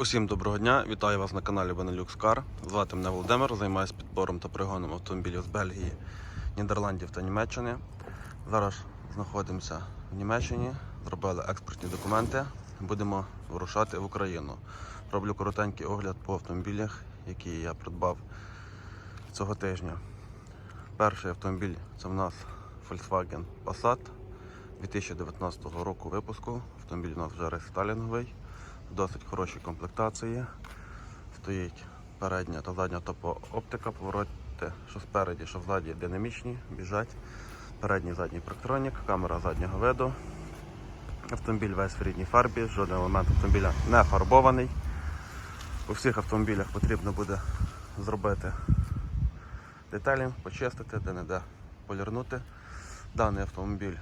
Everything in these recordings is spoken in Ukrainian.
Усім доброго дня, вітаю вас на каналі Benelux Car. Звати мене Володимир, займаюся підбором та пригоном автомобілів з Бельгії, Нідерландів та Німеччини. Зараз знаходимося в Німеччині, зробили експортні документи. Будемо вирушати в Україну. Роблю коротенький огляд по автомобілях, які я придбав цього тижня. Перший автомобіль це в нас Volkswagen Passat 2019 року випуску. Автомобіль у нас вже рестайлінговий досить хорошій комплектації. Стоїть передня та задня топооптика, повороти, що спереді, що ззаді динамічні, біжать. Передній задній парктронік, камера заднього виду. Автомобіль весь в рідній фарбі, жоден елемент автомобіля не фарбований. У всіх автомобілях потрібно буде зробити деталі, почистити, де-не-де полірнути. Даний автомобіль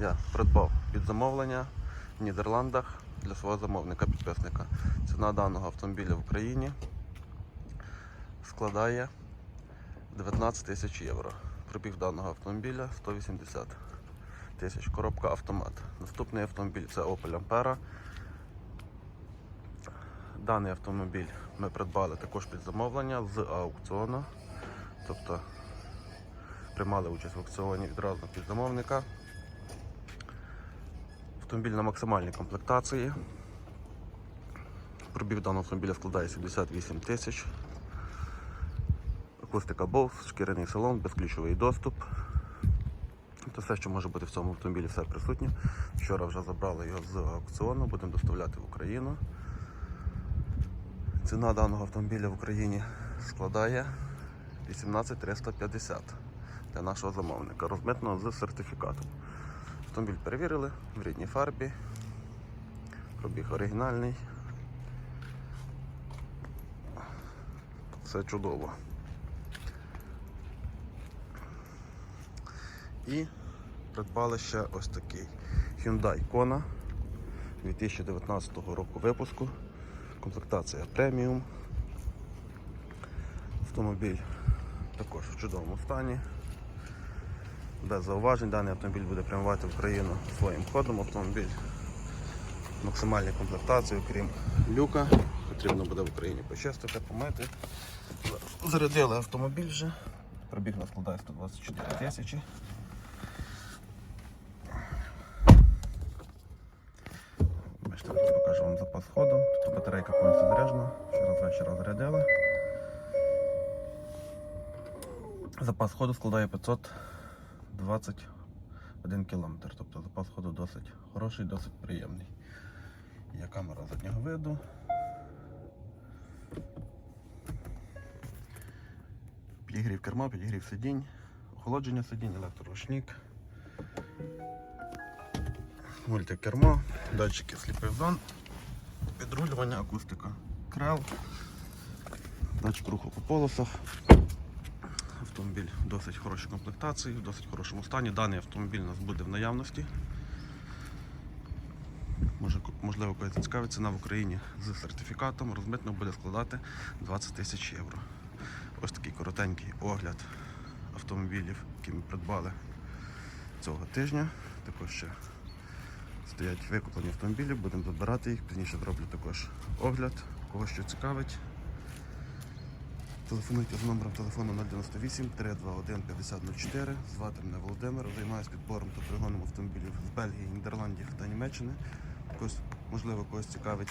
я придбав під замовлення в Нідерландах для свого замовника-підписника. Ціна даного автомобіля в Україні складає 19 тисяч євро. Пробіг даного автомобіля 180 тисяч. Коробка автомат. Наступний автомобіль це Opel Ampera. Даний автомобіль ми придбали також під замовлення з аукціону. Тобто приймали участь в аукціоні відразу під замовника. Автомобіль на максимальній комплектації. Пробіг даного автомобіля складає 78 тисяч. Акустика Bose, шкіряний салон, безключовий доступ. Це все, що може бути в цьому автомобілі, все присутнє. Вчора вже забрали його з аукціону, будемо доставляти в Україну. Ціна даного автомобіля в Україні складає 18 350 для нашого замовника, розмитного з сертифікатом. Автомобіль перевірили в рідній фарбі. Пробіг оригінальний. Все чудово. І придбали ще ось такий Hyundai Kona 2019 року випуску. Комплектація преміум. Автомобіль також в чудовому стані. Без зауважень даний автомобіль буде прямувати в Україну своїм ходом. Автомобіль максимальній комплектації, окрім люка. Потрібно буде в Україні почистити, помити. Зарядили автомобіль вже. Пробіг на складає 124 тисячі. Бачите, покажу вам запас ходу. Тут батарейка повністю заряджена. Вчора ввечері зарядили. Запас ходу складає 521 км. Тобто запас ходу досить хороший, досить приємний. Є камера заднього виду. Підігрів керма, підігрів сидінь, охолодження сидінь, електроручник, мультикермо, датчики сліпих зон, підрулювання, акустика, крел, датчик руху по полосах. Автомобіль в досить хорошій комплектації, в досить хорошому стані. Даний автомобіль у нас буде в наявності. Можливо, когось цікавить, ціна в Україні з сертифікатом розмитно буде складати 20 тисяч євро. Ось такий коротенький огляд автомобілів, які ми придбали цього тижня. Також ще стоять викуплені автомобілі, будемо забирати їх, пізніше зроблю також огляд, кого що цікавить. Телефонуйте з номером телефону 098 321 5004. Звати мене Володимир, займаюся підбором та пригоном автомобілів з Бельгії, Нідерландів та Німеччини. Когось, можливо, когось цікавить